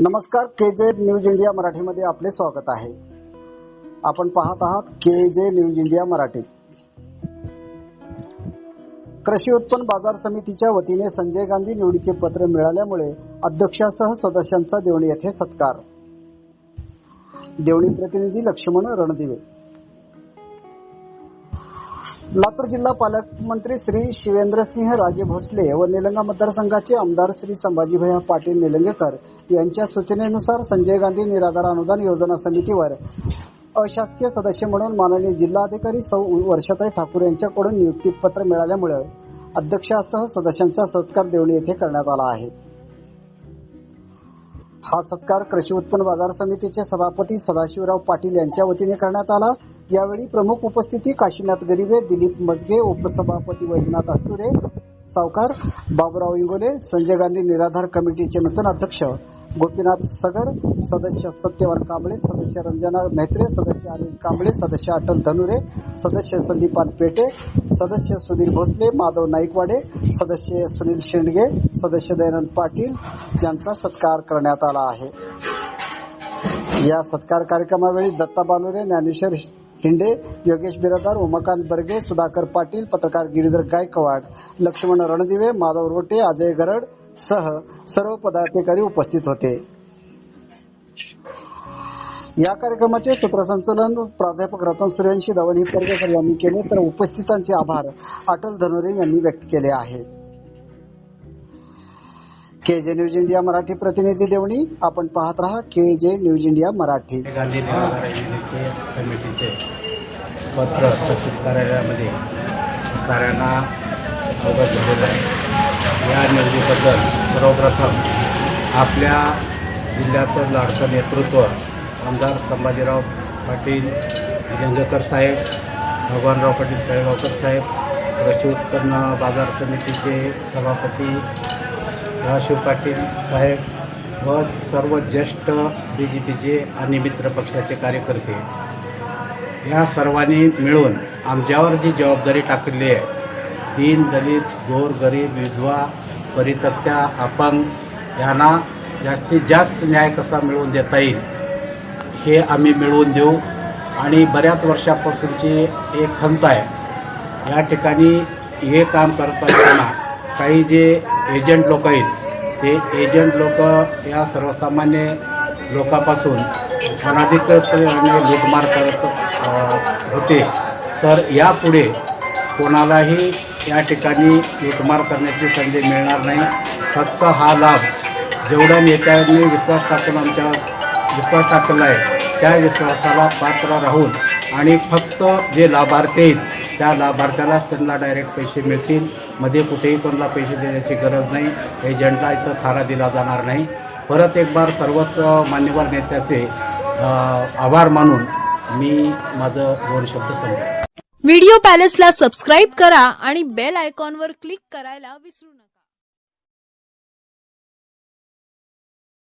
नमस्कार के जे news India मराठीमध्ये आपले स्वागत आहे. आपण पाहत आहात के जे न्यूज इंडिया मराठी. कृषी उत्पन्न बाजार समितीच्या वतीने संजय गांधी निवडीचे पत्र मिळाल्यामुळे अध्यक्षासह सदस्यांचा देवणी येथे सत्कार. देवणी प्रतिनिधी लक्ष्मण रणदिवे. लातूर जिल्हा पालकमंत्री श्री शिवेंद्रसिंह राजे भोसले व निलंगा मतदारसंघाचे आमदार श्री संभाजीभैया पाटील निलंगेकर यांच्या सूचनेनुसार संजय गांधी निराधार अनुदान योजना समितीवर अशासकीय सदस्य म्हणून माननीय जिल्हाधिकारी सौ वर्षाताई ठाकूर यांच्याकडून नियुक्तीपत्र मिळाल्यामुळे अध्यक्षासह सदस्यांचा सत्कार देवणी येथे करण्यात आला आहे. हा सत्कार कृषी उत्पन्न बाजार समितीचे सभापती सदाशिवराव पाटील यांच्या वतीने करण्यात आला. यावेळी प्रमुख उपस्थिती काशीनाथ गरिबे दिलीप मजगे उपसभापती वैजनाथ अष्टुरे सावकार बाबुराव इंगोले संजय गांधी निराधार कमिटीचे नूतन अध्यक्ष गोपीनाथ सगर सदस्य सत्यवान कांबळे सदस्य रंजना मेहत्रे सदस्य अनिल कांबळे सदस्य अटल धनुरे सदस्य संदीपान पेटे सदस्य सुधीर भोसले माधव नाईकवाडे सदस्य सुनील शेंडगे सदस्य दयानंद पाटील यांचा सत्कार करण्यात आला आहे. या सत्कार कार्यक्रमावेळी दत्ता बानुरे ज्ञानेश्वर हिंडे योगेश बिरादार उमाकांत बर्गे सुधाकर पाटील पत्रकार गिरीधर गायकवाड लक्ष्मण रणदिवे माधव रोटे अजय गरड सह सर्व पदाधिकारी उपस्थित होते. या कार्यक्रमाचे सूत्रसंचलन प्राध्यापक रतन सूर्यवंशी धवन हिपरगेकर यांनी केले. तर उपस्थितांचे आभार अटल धनोरे यांनी व्यक्त केले आहे. के जे न्यूज इंडिया मराठी प्रतिनिधी देवणी आपण पाहत रहा के जे न्यूज इंडिया मराठी. गांधी कमिटीचे पत्र तहसील कार्यालयामध्ये साऱ्यांना अवगत झालेलं आहे. या निवडीबद्दल सर्वप्रथम आपल्या जिल्ह्याचं लाडकं नेतृत्व आमदार संभाजीराव पाटील गंगकर साहेब भगवानराव पाटील तळेगावकर साहेब कृषी उत्पन्न बाजार समितीचे सभापती राशीव पाटील साहेब व सर्व ज्येष्ठ बी जे पीचे आणि मित्र पक्षाचे कार्यकर्ते या सर्वांनी मिळून आमच्यावर जी जबाबदारी टाकलेली आहे दीन दलित गोर गरीब विधवा परितत्या अपंग यांना जास्तीत जास्त न्याय कसा मिळवून देता येईल हे आम्ही मिळवून देऊ. आणि बऱ्याच वर्षापासूनची एक खंत आहे या ठिकाणी हे काम करत असताना काही जे एजंट लोक आहेत. ते एजंट लोक या सर्वसामान्य लोकांपासून अनाधिकृतपणे लूटमार करत होते. तर यापुढे कोणालाही या ठिकाणी लूटमार करण्याची संधी मिळणार नाही. फक्त हा लाभ जेवढ्या नेत्यांनी विश्वास टाकून आमच्या विश्वास टाकलेला आहे त्या विश्वासाला पात्र राहून आणि फक्त जे लाभार्थी आहेत त्या लाभार्थ्यालाच त्यांना डायरेक्ट पैसे मिळतील. मध्ये कुठेही कोणाला पैसे देण्याची गरज नाही. एजंटला इथं थारा दिला जाणार नाही. परत एक बार सर्वच मान्यवर नेत्याचे आभार मानून मी माझं दोन शब्द सांगतो व्हिडिओ पॅलेसला सबस्क्राईब करा आणि बेल आयकॉनवर क्लिक करायला विसरू नका.